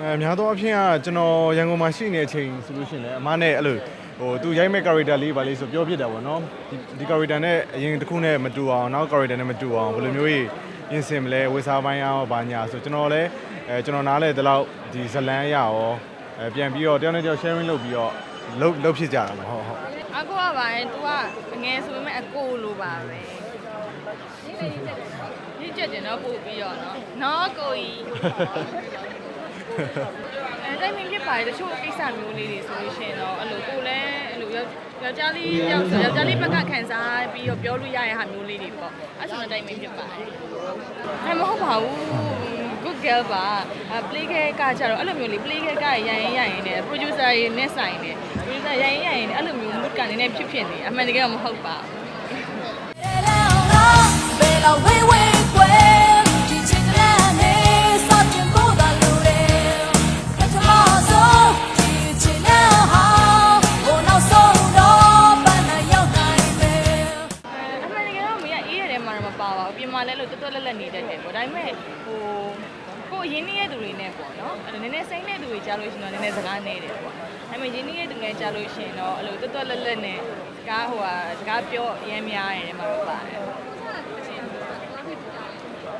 အဲများသောအားဖြင့်ကကျွန်တော်ရန်ကုန်မှာရှိနေတဲ့အချိန်ဆိုလို့ရှိရင်လည်းအမနဲ့အဲ့လိုဟိုသူရိုက်မဲ့ character လေးပါလေးဆိုပြောဖြစ်တာပေါ့နော်ဒီဒီ character နဲ့အရင်တစ်ခုနဲ့မတူအောင်နောက် character နဲ့မတူအောင်ဘယ်လိုမျိုးကြီးပြင်ဆင်မလဲဝေစားပိုင်းရောဘာညာဆိုကျွန်တော်လည်းအဲကျွန်တော်နားလဲဒီလောက်ဒီဇလန်းရရောအဲပြန်ပြီးတော့တယောက်နဲ့တယောက် sharing လုပ်ပြီးတော့လုပ်လုပ်ဖြစ်ကြတာပေါ့ဟုတ်ဟုတ်အကိုကပါရင် तू ကအငယ်ဆိုပေမဲ့အကိုလိုပါပဲရစ်ချက်တယ်နော်ပို့ပြီးတော့နော်နော်ကိုကြီး အဲတိုင်းမင်းဖြစ်ပါတယ်တချို့ကိစ္စမျိုးလေးတွေဆိုလို့ရှိရင်တော့အဲ့လိုကိုလည်းအဲ့လိုယောက်ယောက်ျားလေးယောက်ဆိုယောက်ျားလေးဘက်ကခံစားပြီးတော့ပြောလို့ရတဲ့ဟာမျိုးလေးတွေပေါ့အဲ့ဆိုတော့တိုင်းမင်းဖြစ်ပါတယ်အဲမဟုတ်ပါဘူး good girl ပါအ play ခဲကကြတော့အဲ့လိုမျိုးလေး play ခဲကရရင်ရရင်နဲ့ producer တွေနဲ့ဆိုင်နေ producer ရရင်ရရင်အဲ့လိုမျိုး mood ကနေနဲ့ဖြစ်ဖြစ်နေအမှန်တကယ်တော့မဟုတ်ပါဘူးအ မာလဲလို့တွတ်တွတ်လက်လက်နေတတ်တယ်ပေါ့ဒါပေမဲ့ဟိုကိုယ်ရင်းနှီးတဲ့သူတွေနဲ့ပေါ့နော်အဲ့လိုနည်းနည်းစိမ့်တဲ့သူတွေကြားလို့ရှိရင်တော့နည်းနည်းစကားနေတယ်ပေါ့ဒါပေမဲ့ရင်းနှီးတဲ့သူတွေကြားလို့ရှိရင်တော့အဲ့လိုတွတ်တွတ်လက်လက်နဲ့စကားဟိုဟာစကားပြောအရင်များရတယ်မှာတော့ပါတယ်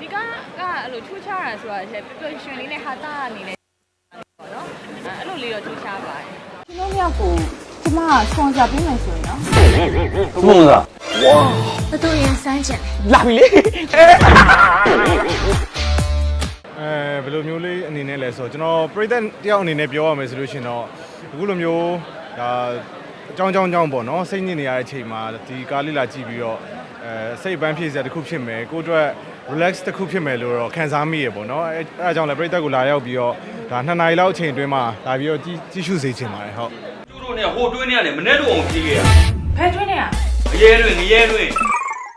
ဒီကကအဲ့လိုထူးခြားတာဆိုတာချက်ပျော်ပျော်ရွှင်လေးနဲ့ဟာတာအနေနဲ့ပေါ့နော်အဲ့လိုလေးတော့ထူးခြားပါတယ်ကျွန်တော်မြောက်ကိုကျမကဆွန်စာပေးမယ်ဆိုရင်နော်ဘုံ သာဘသူရင်စမ်းကျင်လာပြီလေအဲဘယ်လိုမျိုးလေးအနေနဲ့လဲဆိုတော့ကျွန်တော်ပြိသက်တယောက်အနေနဲ့ပြောရမယ်ဆိုလို့ရှိရင်တော့အခုလိုမျိုးဒါအကြောင်းကြောင်းကြောင်းပေါ့နော်စိတ်ညစ်နေရတဲ့အချိန်မှာဒီကားလေးလာကြည့်ပြီးတော့အဲစိတ်ပန်းဖြည့်စရာတစ်ခုဖြစ်မယ်ကိုယ့်အတွက် relax တစ်ခုဖြစ်မယ်လို့တော့ခံစားမိရပေါ့နော်အဲအဲအကြောင်းလည်းပြိသက်ကိုလာရောက်ပြီးတော့ဒါနှစ်နာရီလောက်အချိန်အတွင်းမှာလာပြီးတော့ကြည့်ကြည့်ရှုစေချင်ပါတယ်ဟုတ်ကျူတို့နဲ့ဟိုတွင်းနဲ့လည်းမနေ့တော့အောင်ပြေးခဲ့ရဖဲထွင်းနေရအ ရဲတွင်ငရဲတွင်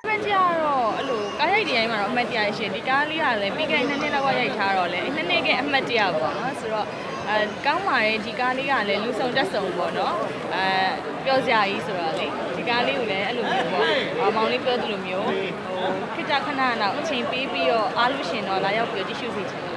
အမှန်ကြတော့အဲ့လိုကားရိုက်ဒီတိုင်းမှာတော့အမှတ်တရရှင်ဒီကားလေးကလည်းပြီးခဲ့တဲ့နှစ်နှစ်လောက်ကရိုက်ထားတော့လေနှစ်နှစ်ကအမှတ်တရပေါ့နော်ဆိုတော့အဲကောင်းပါတယ်ဒီကားလေးကလည်းလူဆောင်တက်ဆောင်ပေါ့နော်အဲပြောစရာကြီးဆိုတော့လေဒီကားလေးကိုလည်းအဲ့လိုမျိုးပေါ့အမောင်လေးပြောသလိုမျိုးဟိုခစ်ကြခဏတော့အချိန်ပေးပြီးတော့အားလို့ရှင်တော့လာရောက်ပြီးတော့ကြည့်ရှုစေချင်တယ်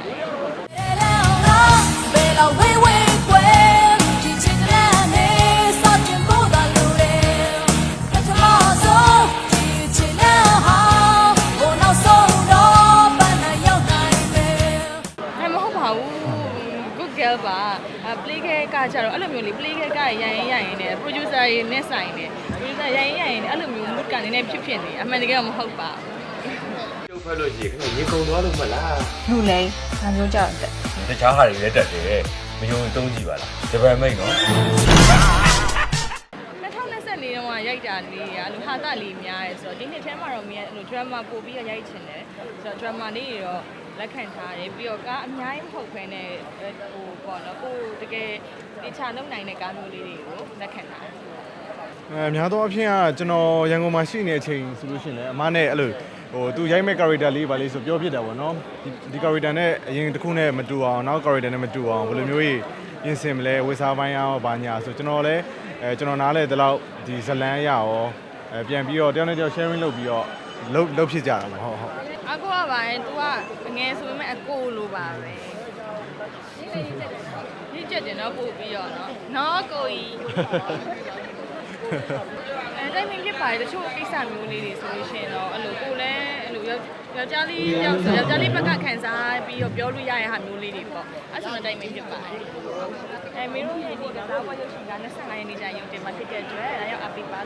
play ခဲကကြတော့အဲ့လိုမျိုးလေး play ခဲကရရင်ရရင်နဲ့ producer တွေနဲ့ဆိုင်နေ producer ရရင်ရရင်အဲ့လိုမျိုး mood ကနေနဲ့ဖြစ်ဖြစ်နေအမှန်တကယ်တော့မဟုတ်ပါဘူးပြုတ်ဖက်လို့ရှိရင်ခဏရေကုန်သွားလို့မလားလူလိန်ဒါမျိုးကြောက်တယ်တခြားဟာတွေလည်းတက်တယ်မယုံတုံးကြည့်ပါလားဂျပန်မိတ်နော်2024တုန်းကရိုက်တာလေးကအဲ့လိုဟာတာလေးများရဲဆိုတော့ဒီနှစ်ထဲမှာတော့မြင်အဲ့လို drama ပို့ပြီးတော့ရိုက်ချင်တယ်ဆိုတော့ drama လေးတွေတော့ လက်ခံထားတယ်ပြီးတော့ကားအများကြီးမဟုတ်ဘဲနဲ့ဟိုပေါ့နော်ကိုယ်တကယ်တခြားလုံနိုင်တဲ့ကားမျိုးလေးတွေကိုလက်ခံထားတယ်အဲများသောအားဖြင့်ကကျွန်တော်ရန်ကုန်မှာရှိနေတဲ့အချိန်ဆိုလို့ရှိရင်လည်းအမနဲ့အဲ့လိုဟိုသူရိုက်မဲ့ character လေးပါလေးဆိုပြောဖြစ်တာပေါ့နော်ဒီဒီ character နဲ့အရင်တစ်ခုနဲ့မတူအောင်နောက် character နဲ့မတူအောင်ဘယ်လိုမျိုးကြီးပြင်ဆင်မလဲဝေစားပိုင်းရောဘာညာဆိုကျွန်တော်လည်းအဲကျွန်တော်နားလဲဒီလောက်ဒီဇလန်းရရောအဲပြန်ပြီးတော့တယောက်နဲ့တယောက် sharing လုပ်ပြီးတော့လုပ်လုပ်ဖြစ်ကြတာပေါ့ဟုတ်ဟုတ် အကိုကပါရင် तू ကအငယ်ဆိုပေမဲ့အကိုလိုပါပဲရစ်ချက်တယ်နော်ပို့ပြီးတော့နော်နော်ကိုကြီးအဲတိုင်းမင်းဖြစ်ပါတယ်တချို့ကိစ္စမျိုးလေးတွေဆိုလို့ရှိရင်တော့အဲ့လိုကိုလည်းအဲ့လိုယောက်ယောက်ျားလေးယောက်ဆိုယောက်ျားလေးဘက်ကခံစားပြီးတော့ပြောလို့ရတဲ့ဟာမျိုးလေးတွေပေါ့အဲ့ဆိုတော့တိုင်းမင်းဖြစ်ပါတယ်အဲမင်းတို့ရဲ့ဒီကစားပွဲရုပ်ရှင်က25ရက်နေ့ကျရုံတင်မှာဖြစ်တဲ့အတွက်ဒါရောက်အပိပါ